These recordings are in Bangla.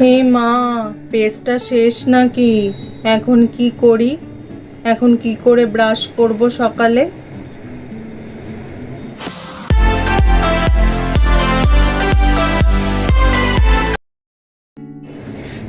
হে মা পেস্টটা শেষ নাকি? এখন কি করি? এখন কি করে ব্রাশ করব সকালে?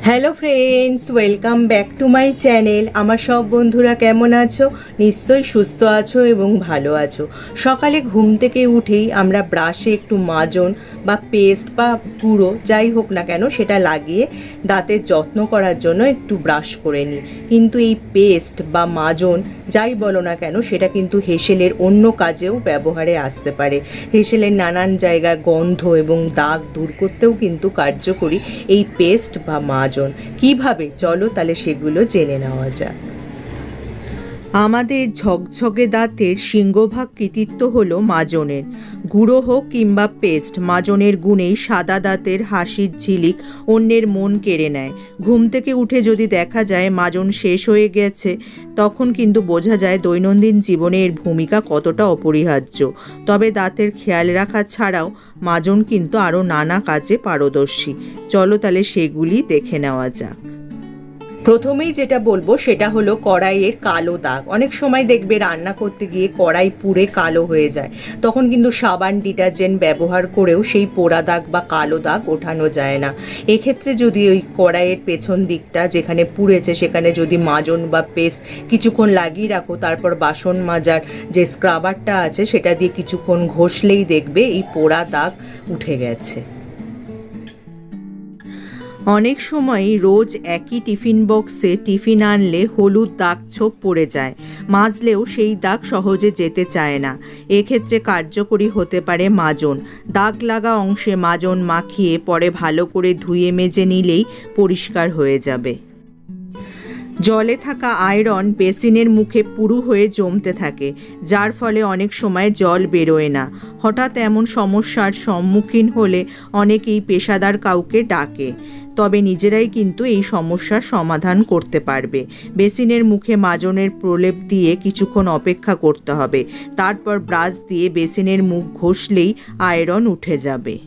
Hello friends welcome back to my channel আমার সব বন্ধুরা কেমন আছো? নিশ্চয়ই সুস্থ আছো এবং ভালো আছো। সকালে ঘুম থেকে উঠেই আমরা ব্রাশে একটু মাজন বা পেস্ট বা গুঁড়ো, যাই হোক না কেন, সেটা লাগিয়ে দাঁতের যত্ন করার জন্য একটু ব্রাশ করে নিই। কিন্তু এই পেস্ট বা মাজন যাই বলো না কেন, সেটা কিন্তু হেসেলের অন্য কাজেও ব্যবহারে আসতে পারে। হেসেলের নানান জায়গায় গন্ধ এবং দাগ দূর করতেও কিন্তু কার্যকরী এই পেস্ট বা মাজন। কীভাবে? চলো তাহলে সেগুলো জেনে নেওয়া যাক। আমাদের ঝকঝকে দাঁতের সিংহভাগ কৃতিত্ব হল মাজনের। গুঁড়ো হোক কিংবা পেস্ট, মাজনের গুণেই সাদা দাঁতের হাসির ঝিলিক অন্যের মন কেড়ে নেয়। ঘুম থেকে উঠে যদি দেখা যায় মাজন শেষ হয়ে গেছে, তখন কিন্তু বোঝা যায় দৈনন্দিন জীবনে এর ভূমিকা কতটা অপরিহার্য। তবে দাঁতের খেয়াল রাখা ছাড়াও মাজন কিন্তু আরও নানা কাজে পারদর্শী। চলো তাহলে সেগুলি দেখে নেওয়া যাক। প্রথমেই যেটা বলব সেটা হলো কড়াইয়ের কালো দাগ। অনেক সময় দেখবে রান্না করতে গিয়ে কড়াই পুড়ে কালো হয়ে যায়। তখন কিন্তু সাবান, ডিটারজেন্ট ব্যবহার করেও সেই পোড়া দাগ বা কালো দাগ ওঠানো যায় না। এক্ষেত্রে যদি ওই কড়াইয়ের পেছন দিকটা যেখানে পুড়েছে, সেখানে যদি মাজন বা পেস্ট কিছুক্ষণ লাগিয়ে রাখো, তারপর বাসন মাজার যে স্ক্রাবারটা আছে, সেটা দিয়ে কিছুক্ষণ ঘষলেই দেখবে এই পোড়া দাগ উঠে গেছে। অনেক সময় রোজ একই টিফিন বক্সে টিফিন আনলে হলুদ দাগ ছোপ পড়ে যায়, মাজলেও সেই দাগ সহজে যেতে চায় না। এক্ষেত্রে কার্যকরী হতে পারে মাজন। দাগ লাগা অংশে মাজন মাখিয়ে পরে ভালো করে ধুয়ে মেজে নিলেই পরিষ্কার হয়ে যাবে। জলে থাকা আয়রন বেসিনের মুখে পুরু হয়ে জমতে থাকে, যার ফলে অনেক সময় জল বেরোয় না। হঠাৎ এমন সমস্যার সম্মুখীন হলে অনেকেই পেশাদার কাউকে ডাকে। তবে নিজেরাই কিন্তু এই সমস্যার সমাধান করতে পারবে। বেসিনের মুখে মাজনের প্রলেপ দিয়ে কিছুক্ষণ অপেক্ষা করতে হবে। তারপর ব্রাশ দিয়ে বেসিনের মুখ ঘষলেই আয়রন উঠে যাবে।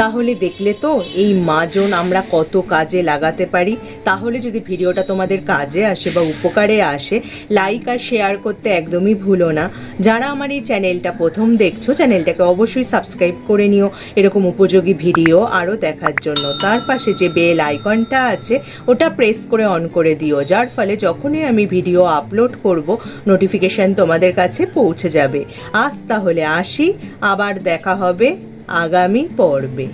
তাহলে দেখলে তো এই মাজন আমরা কত কাজে লাগাতে পারি। তাহলে যদি ভিডিওটা তোমাদের কাজে আসে বা উপকারে আসে লাইক আর শেয়ার করতে একদমই ভুলো না। যারা আমার এই চ্যানেলটা প্রথম দেখছ চ্যানেলটাকে অবশ্যই সাবস্ক্রাইব করে নিও। এরকম উপযোগী ভিডিও আরও দেখার জন্য। তার পাশে যে বেল আইকনটা আছে, ওটা প্রেস করে অন করে দিও। যার ফলে যখনই আমি ভিডিও আপলোড করব নোটিফিকেশন তোমাদের কাছে পৌঁছে যাবে। আজ তাহলে আসি, আবার দেখা হবে। আগামী পর্বে।